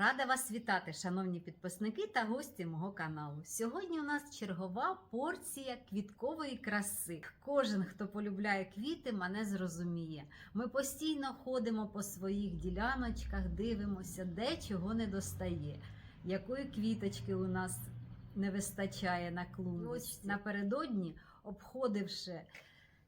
Рада вас вітати, шановні підписники та гості мого каналу. Сьогодні у нас чергова порція квіткової краси. Кожен, хто полюбляє квіти, мене зрозуміє. Ми постійно ходимо по своїх діляночках, дивимося, де чого не достає, якої квіточки у нас не вистачає на клумбочці. Напередодні, обходивши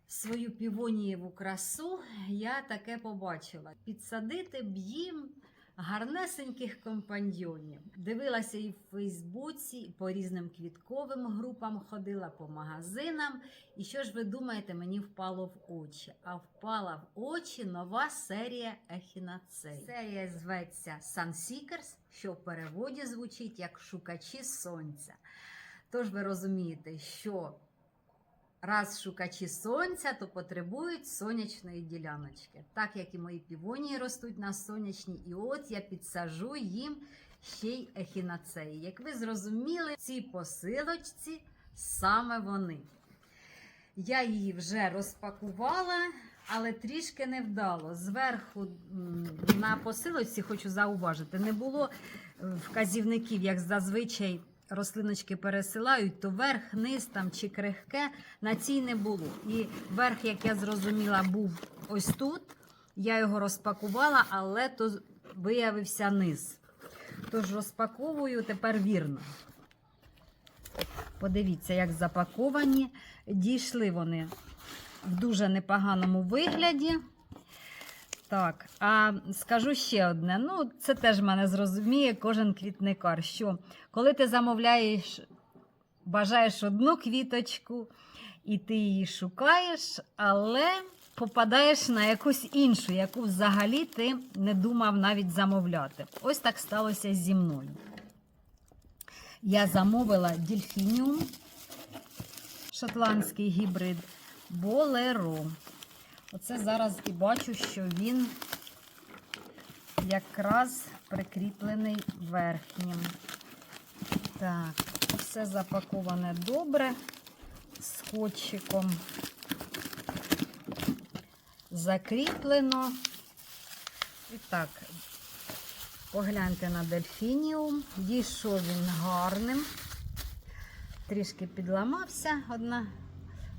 свою півонієву красу, я таке побачила: підсадити б їм гарнесеньких компаньйонів. Дивилася і в Фейсбуці, по різним квітковим групам ходила по магазинам. І що ж ви думаєте, мені впало в очі? А впала в очі нова серія ехінацей. Серія зветься Sun Seekers, що в переводі звучить як шукачі сонця. Тож ви розумієте, що Раз шукачі сонця, то потребують сонячної діляночки. Так як і мої півонії ростуть на сонячній, і от я підсажу їм ще й ехінацеї. Як ви зрозуміли, в цій посилочці саме вони. Я її вже розпакувала, але трішки невдало. Зверху на посилочці хочу зауважити, не було е, вказівників, як зазвичай рослиночки пересилають, то верх, низ там чи крихке на цій не було. І верх, як я зрозуміла, був ось тут. Я його розпакувала, але то виявився низ. Тож розпаковую тепер вірно. Подивіться, як запаковані. Дійшли вони в дуже непоганому вигляді. Так, а скажу ще одне. Ну, це теж мене зрозуміє кожен квітникар. Що коли ти замовляєш, бажаєш одну квіточку, і ти її шукаєш, але попадаєш на якусь іншу, яку взагалі ти не думав навіть замовляти. Ось так сталося зі мною. Я замовила дільфініум, шотландський гібрид, болеро. Оце зараз і бачу, що він якраз прикріплений верхнім. Так, все запаковане добре, скотчиком закріплено. І так, погляньте на дельфініум. Дійшов він гарним. Трішки підламався одна,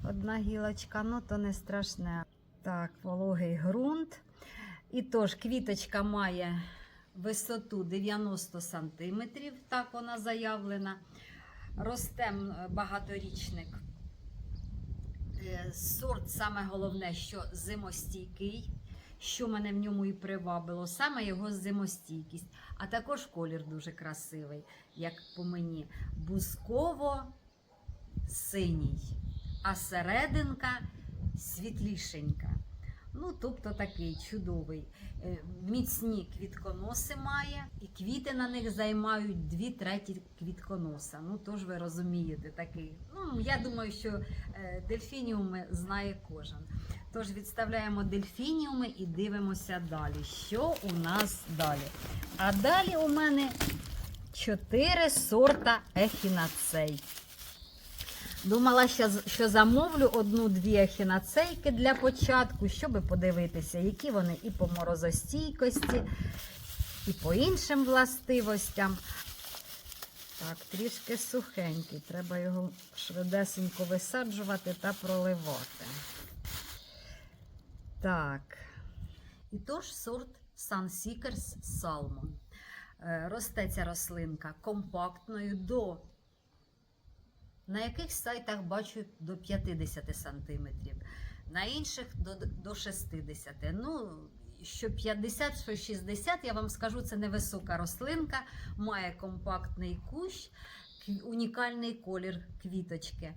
одна гілочка, ну то не страшне. Так, вологий ґрунт. І тож, квіточка має висоту 90 см, так вона заявлена. Росте багаторічник. Е, Сорт, саме головне, що зимостійкий, що мене в ньому і привабило, саме його зимостійкість. А також колір дуже красивий, як по мені. Бузково-синій, а серединка світлішенька. Ну, тобто такий чудовий. Е, Міцні квітконоси має, і квіти на них займають дві треті квітконоса. Ну, тож ви розумієте, такий. Ну, я думаю, що е, дельфініуми знає кожен. Тож відставляємо дельфініуми і дивимося далі. Що у нас далі? А далі у мене чотири сорта ехінацей. Думала, що, що замовлю одну-дві ехінацейки для початку, щоб подивитися, які вони і по морозостійкості, і по іншим властивостям. Так, трішки сухенький. Треба його швидесенько висаджувати та проливати. Так. І тож сорт Sunseekers Salmon. Е, Росте ця рослинка компактною до на яких сайтах бачу до 50 сантиметрів, на інших до, до 60. Ну, що 50, що 60, я вам скажу, це невисока рослинка, має компактний кущ, унікальний колір квіточки,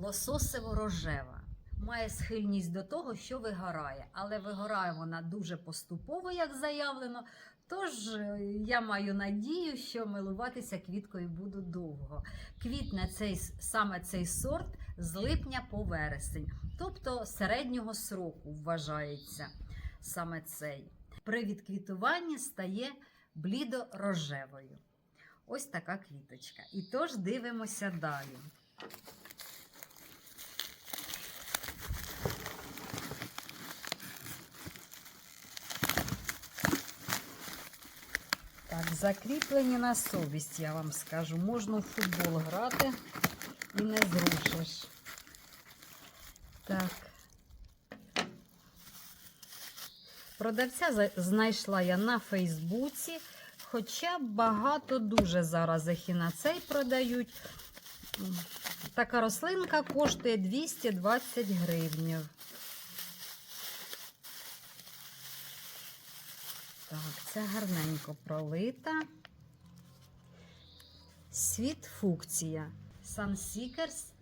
лососево-рожева. Має схильність до того, що вигорає, але вигорає вона дуже поступово, як заявлено. Тож е, я маю надію, що милуватися квіткою буду довго. Квітне цей, саме цей сорт з липня по вересень, тобто середнього сроку вважається саме цей. При відквітуванні стає блідо-рожевою. Ось така квіточка. І тож дивимося далі. Так, закріплені на совість, я вам скажу. Можна в футбол грати і не зрушиш. Так. Продавця знайшла я на Фейсбуці, хоча багато дуже зараз ехінацей продають. Така рослинка коштує 220 гривнів. Так, це гарненько пролита. Світ фукція. Sunseekers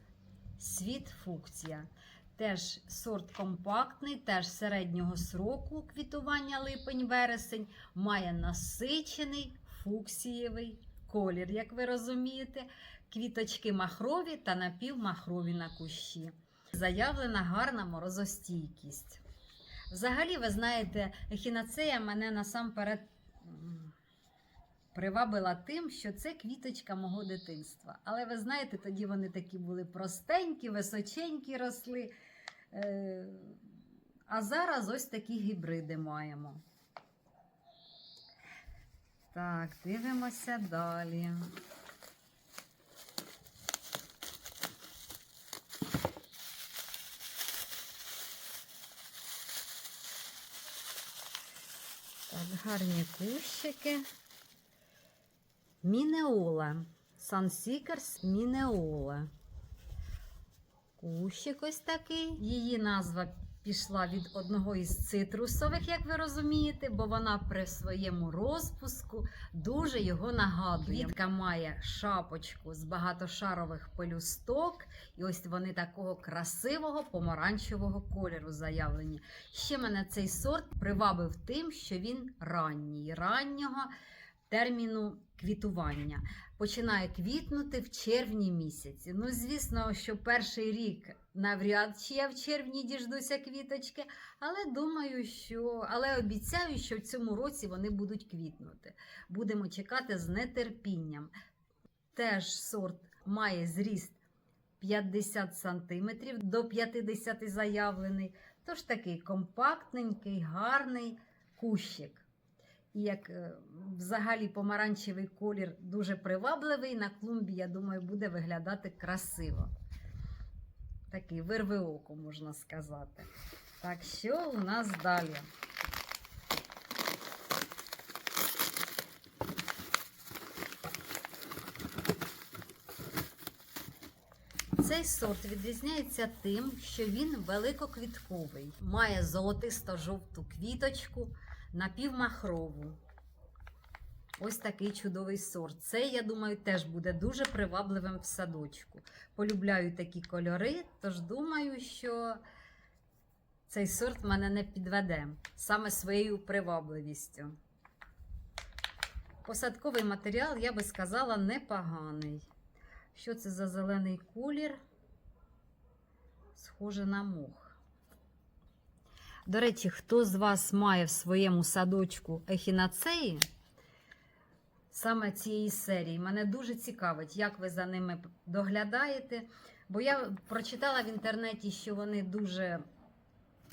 Світ фукція. Теж сорт компактний, теж середнього сроку квітування липень-вересень, має насичений фуксієвий колір, як ви розумієте. Квіточки махрові та напівмахрові на кущі. Заявлена гарна морозостійкість. Взагалі, ви знаєте, ехінацея мене насамперед привабила тим, що це квіточка мого дитинства. Але ви знаєте, тоді вони такі були простенькі, височенькі росли. Е, А зараз ось такі гібриди маємо. Так, дивимося далі. Так, гарні кущики. Мінеола. Sunseekers Мінеола. Кущик ось такий. Її назва пішла від одного із цитрусових, як ви розумієте, бо вона при своєму розпуску дуже його нагадує. Квітка має шапочку з багатошарових пелюсток, і ось вони такого красивого помаранчевого кольору заявлені. Ще мене цей сорт привабив тим, що він ранній, раннього терміну квітування. Починає квітнути в червні місяці. Ну, звісно, що перший рік навряд чи я в червні діждуся квіточки, але думаю, що але обіцяю, що в цьому році вони будуть квітнути. Будемо чекати з нетерпінням. Теж сорт має зріст 50 см до 50 заявлений. Тож такий компактненький, гарний кущик. І як е, взагалі помаранчевий колір дуже привабливий, на клумбі, я думаю, буде виглядати красиво. Такий вирви око, можна сказати. Так, що у нас далі? Цей сорт відрізняється тим, що він великоквітковий, має золотисто-жовту квіточку, напівмахрову. Ось такий чудовий сорт. Це, я думаю, теж буде дуже привабливим в садочку. Полюбляю такі кольори, тож думаю, що цей сорт мене не підведе саме своєю привабливістю. Посадковий матеріал, я би сказала, непоганий. Що це за зелений колір? Схоже на мох. До речі, хто з вас має в своєму садочку ехінацеї, саме цієї серії, мене дуже цікавить, як ви за ними доглядаєте. Бо я прочитала в інтернеті, що вони дуже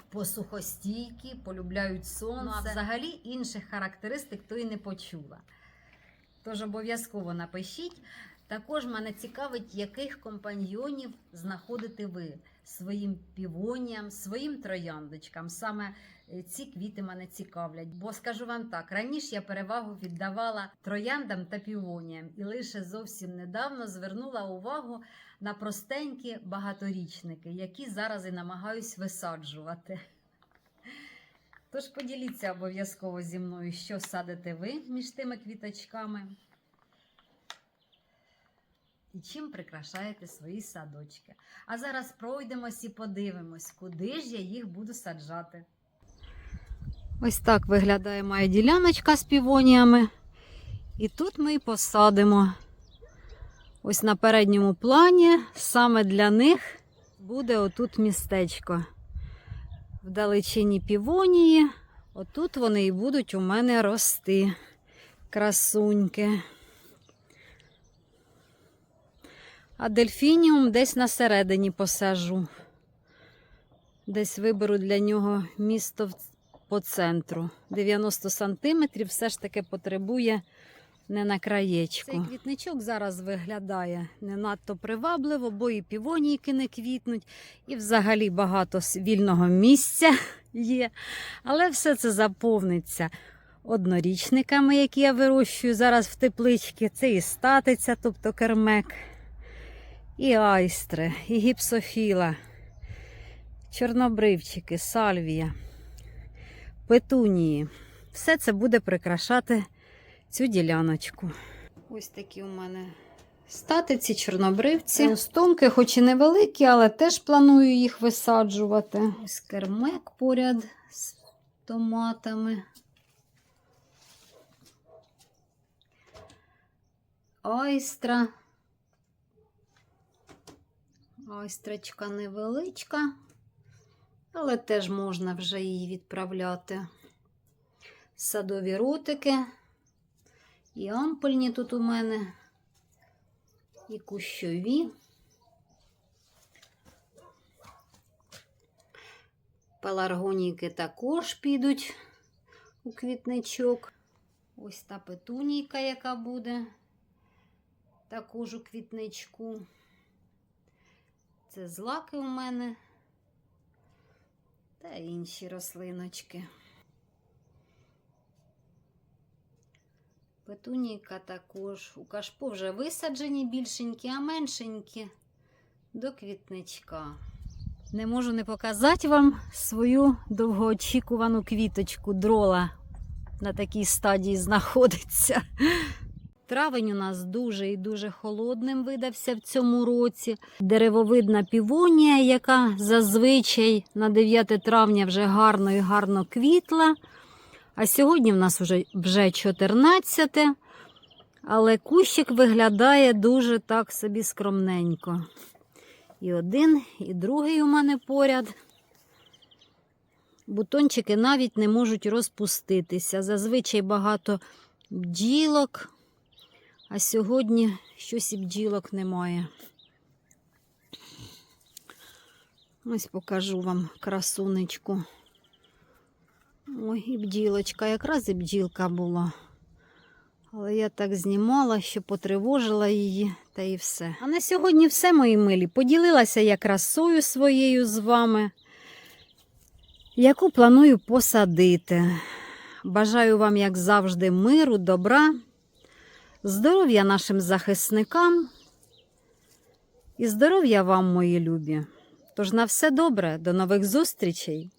посухостійкі, полюбляють сонце. Ну, а взагалі інших характеристик то і не почула. Тож обов'язково напишіть. Також мене цікавить, яких компаньйонів знаходите ви своїм півоніям, своїм трояндочкам. Саме е, ці квіти мене цікавлять. Бо скажу вам так: раніше я перевагу віддавала трояндам та півоніям, і лише зовсім недавно звернула увагу на простенькі багаторічники, які зараз і намагаюсь висаджувати. Тож поділіться обов'язково зі мною, що садите ви між тими квіточками. І чим прикрашаєте свої садочки. А зараз пройдемось і подивимось, куди ж я їх буду саджати. Ось так виглядає моя діляночка з півоніями. І тут ми і посадимо. Ось на передньому плані саме для них буде отут містечко. В далечині півонії. Отут вони і будуть у мене рости. Красуньки. А дельфініум десь на середині посажу. Десь виберу для нього місто по центру. 90 сантиметрів все ж таки потребує не на краєчку. Цей квітничок зараз виглядає не надто привабливо, бо і півонійки не квітнуть, і взагалі багато вільного місця є. Але все це заповниться однорічниками, які я вирощую зараз в тепличці. Це і статиця, тобто кермек, і айстри, і гіпсофіла, чорнобривчики, сальвія, петунії. Все це буде прикрашати цю діляночку. Ось такі у мене статиці, чорнобривці. Ростомки, хоч і невеликі, але теж планую їх висаджувати. Ось кермек поряд з томатами. Ойстра. Ойстрочка невеличка, але теж можна вже її відправляти. Садові ротики. І ампельні тут у мене, і кущові. Пеларгоніки також підуть у квітничок. Ось та петунійка, яка буде також у квітничку. Це злаки у мене та інші рослиночки. Петунійка також. У кашпо вже висаджені більшенькі, а меншенькі до квітничка. Не можу не показати вам свою довгоочікувану квіточку дрола. На такій стадії знаходиться. Травень у нас дуже і дуже холодним видався в цьому році. Деревовидна півонія, яка зазвичай на 9 травня вже гарно і гарно квітла. А сьогодні в нас вже, вже 14, але кущик виглядає дуже так собі скромненько. І один, і другий у мене поряд. Бутончики навіть не можуть розпуститися. Зазвичай багато бджілок, а сьогодні щось і бджілок немає. Ось покажу вам красунечку. Ой, і бджілочка, якраз і бджілка була. Але я так знімала, що потривожила її, та і все. А на сьогодні все, мої милі. Поділилася я красою своєю з вами, яку планую посадити. Бажаю вам, як завжди, миру, добра, здоров'я нашим захисникам і здоров'я вам, мої любі. Тож на все добре, до нових зустрічей!